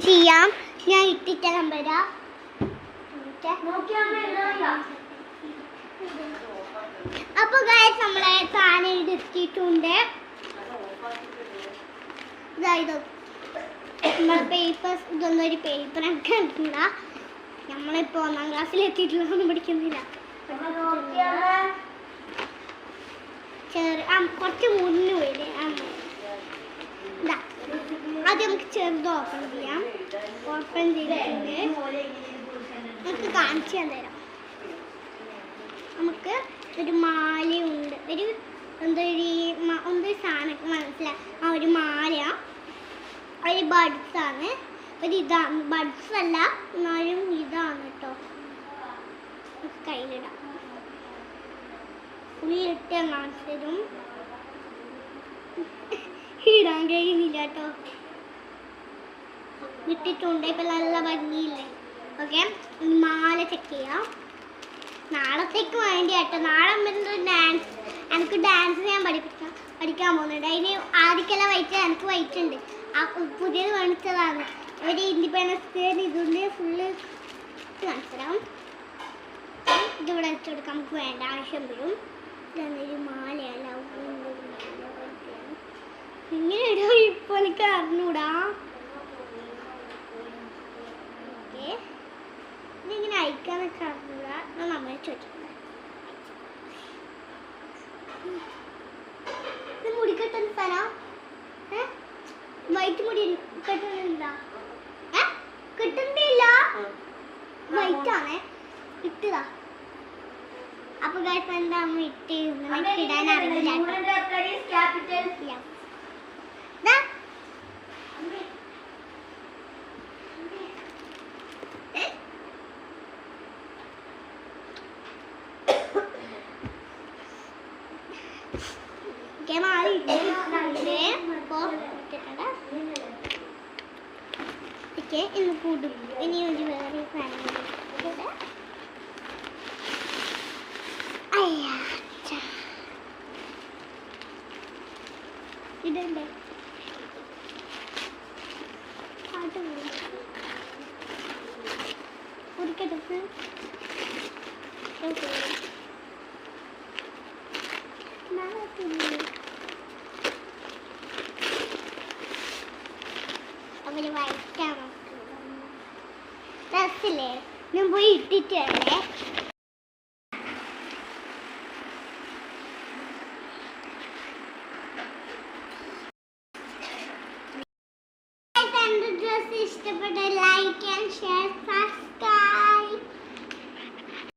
ചെയ്യാം. ഞാൻ ഇട്ടിട്ട നമ്പര അപ്പൊ ഗായസ് നമ്മളെ സാധനം എടുത്തിട്ടുണ്ട് ഇതായത് നമ്മളെ പേപ്പേഴ്സ് ഇതൊന്നും ഒരു പേപ്പർ ഒക്കെ എടുക്കണ്ട നമ്മളിപ്പോ ഒന്നാം ക്ലാസ്സിൽ എത്തിയിട്ടുള്ളതൊന്നും പഠിക്കുന്നില്ല. ചെറിയ കുറച്ച് മുന്നു വരെ ഇതാ ആദ്യം ചെറുത് ഓപ്പൺ ചെയ്യാം. ഓപ്പൺ ചെയ്തിട്ടുണ്ട്. നമുക്ക് കാണിച്ചു തരാം. നമുക്ക് ഒരു മാലയുണ്ട്. ഒരു എന്താ ഒരു മ- എന്തോ ഒരു സാധനം മനസ്സിലായി ആ ഒരു മാല ഒരു ബഡ്സ് ആണ്. ഒരു ഇതാണ്. ബഡ്സ് അല്ല എന്നാലും ഇതാണ് കേട്ടോ കയ്യിലിടാം. ഉള്ളിട്ട് കാണിച്ചു ഇടാൻ കഴിയുന്നില്ല കേട്ടോ ഇട്ടിട്ടുണ്ട് ഇപ്പം നല്ല ഭംഗിയില്ലേ ഓക്കെ മാല ചെക്ക് ചെയ്യാം നാളത്തേക്ക് വേണ്ടി കേട്ടോ നാളെ ഡാൻസ് എനിക്ക് ഡാൻസ് ഞാൻ പഠിപ്പിക്കാം പഠിക്കാൻ പോകുന്നുണ്ട് അതിന് ആദ്യക്കെല്ലാം വൈറ്റ് എനിക്ക് വൈറ്റ് ഉണ്ട് ആ പുതിയത് മേടിച്ചതാണ് ഒരു ഇൻഡിപെൻഡൻസ് ഡേ ഇതുണ്ട് ഫുള്ള് മനസ്സിലാവും ഇതിവിടെ വെച്ച് കൊടുക്കാം നമുക്ക് വേണ്ട ആവശ്യം വരും ഇതൊരു മാലയല്ല ഇങ്ങനെ ഇടാം ഇപ്പൊ എനിക്ക് അറിഞ്ഞൂടാ ഓക്കെ ഇതിങ്ങനെ അയക്കാൻ നിൽക്കാറില്ല. നമ്മൾ ചോദിക്കുന്നത് ഇത് മുടി കെട്ടുന്ന സ്ഥലം വൈറ്റ് മുടി കെട്ടുന്നില്ല. കിട്ടുന്നില്ല. വൈറ്റ് ആണേ ഇട്ടതാ. അപ്പൊ ഗൈസ് എന്താ അമ്മ ഇട്ടിരുന്നു? ഇടാൻ അറിയില്ല മാറി. ഓക്കേ, ഇന്ന് കൂടും. ഇനി ഒരു വേറെ സാധനം പാടും. കുടിക്കട്ടെ ഓക്കെ. ഗ്ലാസ്സില്ലേ ഞാൻ പോയി ഇട്ടിട്ട് വരണേ. ഇഷ്ടപ്പെട്ട ലൈക്ക് ആൻഡ് ഷെയർ സബ്സ്ക്രൈബ്